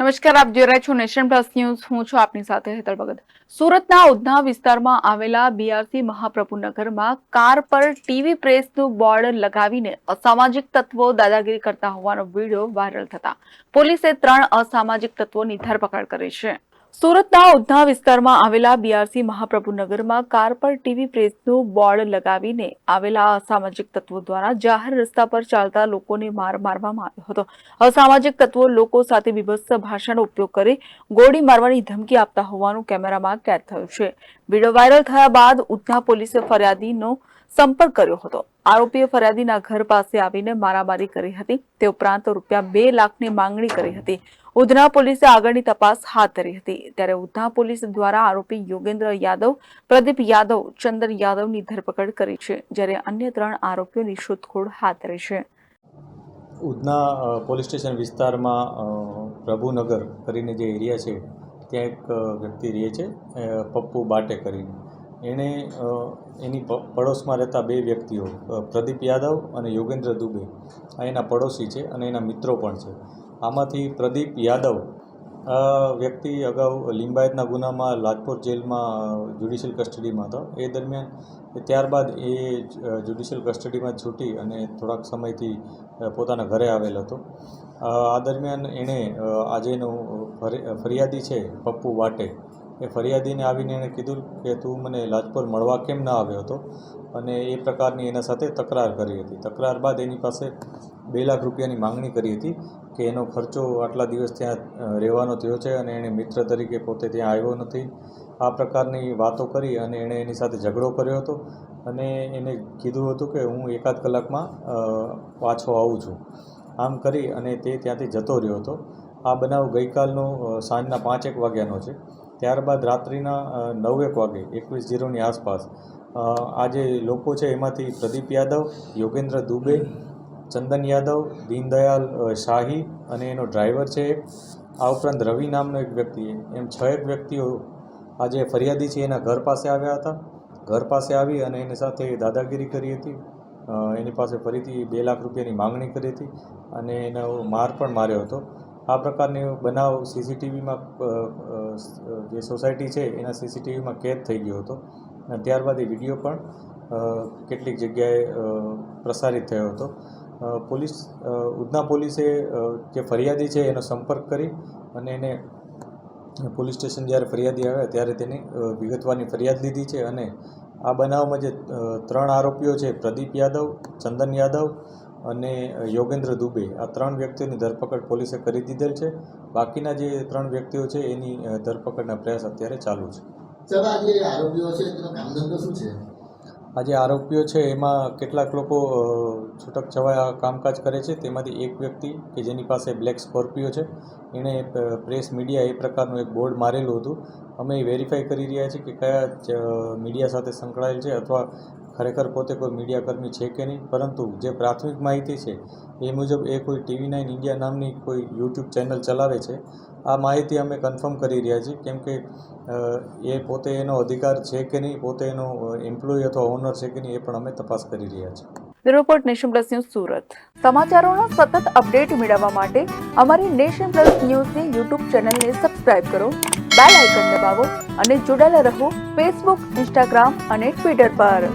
નમસ્કાર, આપ જોઈ રહ્યા છો નેશન પ્લસ ન્યૂઝ. હું છું આપની સાથે હેતલ ભગત. સુરતના ઉધના વિસ્તારમાં આવેલા બીઆરસી મહાપ્રભુનગરમાં કાર પર ટીવી પ્રેસનું બોર્ડ લગાવીને અસામાજિક તત્વો દાદાગીરી કરતા હોવાનો વીડિયો વાયરલ થતા. પોલીસે ત્રણ અસામાજિક તત્વોની ધરપકડ કરી છે. સુરતના ઉધના વિસ્તારમાં આવેલા બીઆરસી મહાપ્રભુનગરમાં કાર પર ટીવી પ્રેસનું બોર્ડ લગાવીને આવેલા અસામાજિક તત્વો દ્વારા જાહેર રસ્તા પર ચાલતા લોકોને માર મારવામાં આવ્યો હતો. અસામાજિક તત્વો લોકો સાથે બીભત્સ ભાષાનો ઉપયોગ કરી ગોળી મારવાની ધમકી આપતા હોવાનું કેમેરામાં કેદ થયું છે. વીડિયો વાયરલ થયા બાદ ઉધના પોલીસે ફરિયાદીનો સંપર્ક કર્યો હતો. આરોપીએ ફરિયાદીના ઘર પાસે આવીને મારામારી કરી હતી. તે ઉપરાંત રૂપિયા બે લાખની માંગણી કરી હતી. ઉધના પોલીસે આગળની તપાસ હાથ ધરી હતી. ત્યારે ઉધના પોલીસ દ્વારા આરોપી યોગેન્દ્ર યાદવ, પ્રદીપ યાદવ ચંદન યાદવની ધરપકડ કરી છે, જ્યારે અન્ય ત્રણ આરોપીઓની શોધખોળ હાથ ધરી છે. ઉધના પોલીસ સ્ટેશન વિસ્તારમાં પ્રભુનગર કરીને જે એરિયા છે, ત્યાં એક વ્યક્તિ રહે છે પપ્પુ બાટે કરીને. એણે એની પડોશમાં રહેતા બે વ્યક્તિઓ પ્રદીપ યાદવ અને યોગેન્દ્ર દુબે. આ એના પડોશી છે અને એના મિત્રો પણ છે. આમાંથી પ્રદીપ યાદવ. આ વ્યક્તિ અગાઉ લિંબાયતના ગુનામાં લાજપોર જેલમાં જ્યુડિશિયલ કસ્ટડીમાં હતો. એ દરમિયાન ત્યારબાદ એ જ્યુડિશિયલ કસ્ટડીમાં છૂટી અને થોડાક સમયથી પોતાના ઘરે આવેલ હતો. આ દરમિયાન એણે આજેનો ફરિયાદી છે પપ્પુ વાટે. એ ફરિયાદીને આવીને એણે કીધું કે તું મને લાજપોર મળવા કેમ ના આવ્યો હતો? અને એ પ્રકારની એના સાથે તકરાર કરી હતી. તકરાર બાદ એની પાસે બે લાખ રૂપિયાની માંગણી કરી હતી કે એનો ખર્ચો આટલા દિવસ ત્યાં રહેવાનો થયો છે અને એણે મિત્ર તરીકે પોતે ત્યાં આવ્યો નથી. આ પ્રકારની વાતો કરી અને એણે એની સાથે ઝઘડો કર્યો હતો અને એને કીધું હતું કે હું એકાદ કલાકમાં પાછો આવું છું. આમ કરી અને તે ત્યાંથી જતો રહ્યો હતો. આ બનાવ ગઈકાલનો સાંજના પાંચેક વાગ્યાનો છે. ત્યારબાદ રાત્રિના નવ નવેક વાગે, એકવીસ જીરોની આસપાસ આ જે લોકો છે એમાંથી પ્રદીપ યાદવ, યોગેન્દ્ર દુબે, ચંદન યાદવ, દીનદયાલ શાહી અને એનો ડ્રાઈવર છે એક. આ ઉપરાંત રવિ નામનો એક વ્યક્તિ એમ છ એક વ્યક્તિઓ આ જે ફરિયાદી છે, એના ઘર પાસે આવ્યા હતા. ઘર પાસે આવી અને એની સાથે દાદાગીરી કરી હતી. એની પાસે ફરીથી બે લાખ રૂપિયાની માંગણી કરી હતી અને એનો માર પણ માર્યો હતો. આ પ્રકારની બનાવ સીસીટીવીમાં જે સોસાયટી છે એના સીસીટીવીમાં કેદ થઈ ગયો હતો. અને ત્યારબાદ એ વીડિયો પણ કેટલીક જગ્યાએ પ્રસારિત થયો હતો. પોલીસ ઉધના પોલીસે જે ફરિયાદી છે એનો સંપર્ક કરી અને એને પોલીસ સ્ટેશન જ્યારે ફરિયાદી આવ્યા ત્યારે તેની વિગતવારની ફરિયાદ લીધી છે અને આ બનાવમાં જે ત્રણ આરોપીઓ છે પ્રદીપ યાદવ, ચંદન યાદવ અને યોગેન્દ્ર દુબે આ ત્રણ વ્યક્તિઓની ધરપકડ પોલીસે કરી દીધેલ છે. બાકીના જે ત્રણ વ્યક્તિઓ છે એની ધરપકડના પ્રયાસ અત્યારે ચાલુ છે. આજે આરોપીઓ છે એમાં કેટલાક લોકો છૂટક છવાયા કામકાજ કરે છે. તેમાંથી એક વ્યક્તિ કે જેની પાસે બ્લેક સ્કોર્પિયો છે. એણે પ્રેસ મીડિયા એ પ્રકારનું એક બોર્ડ મારેલું હતું. અમે એ વેરીફાઈ કરી રહ્યા છીએ કે કયા મીડિયા સાથે સંકળાયેલ છે અથવા ખરેખર પોતે કોઈ મીડિયાકર્મી છે કે નહીં? પરંતુ જે પ્રાથમિક માહિતી છે, એ મુજબ એ કોઈ ટીવી નાઇન ઇન્ડિયા નામની કોઈ યુટ્યુબ ચેનલ ચલાવે છે. આ માહિતી અમે કન્ફર્મ કરી રહ્યા છીએ, કેમ કે એ પોતે એનો અધિકાર છે કે નહીં, પોતે એનો એમ્પ્લોય અથવા ઓનર છે કે નહીં, એ પણ અમે તપાસ કરી રહ્યા છીએ. Report nation plus news Surat. સમાચારોના સતત અપડેટ મેળવવા માટે અમારી નેશન પ્લસ ન્યૂઝની યુટ્યુબ ચેનલને સબસ્ક્રાઇબ કરો, બેલ આઇકન દબાવો અને જોડાયેલા રહો ફેસબુક, ઇન્સ્ટાગ્રામ અને ટ્વિટર પર.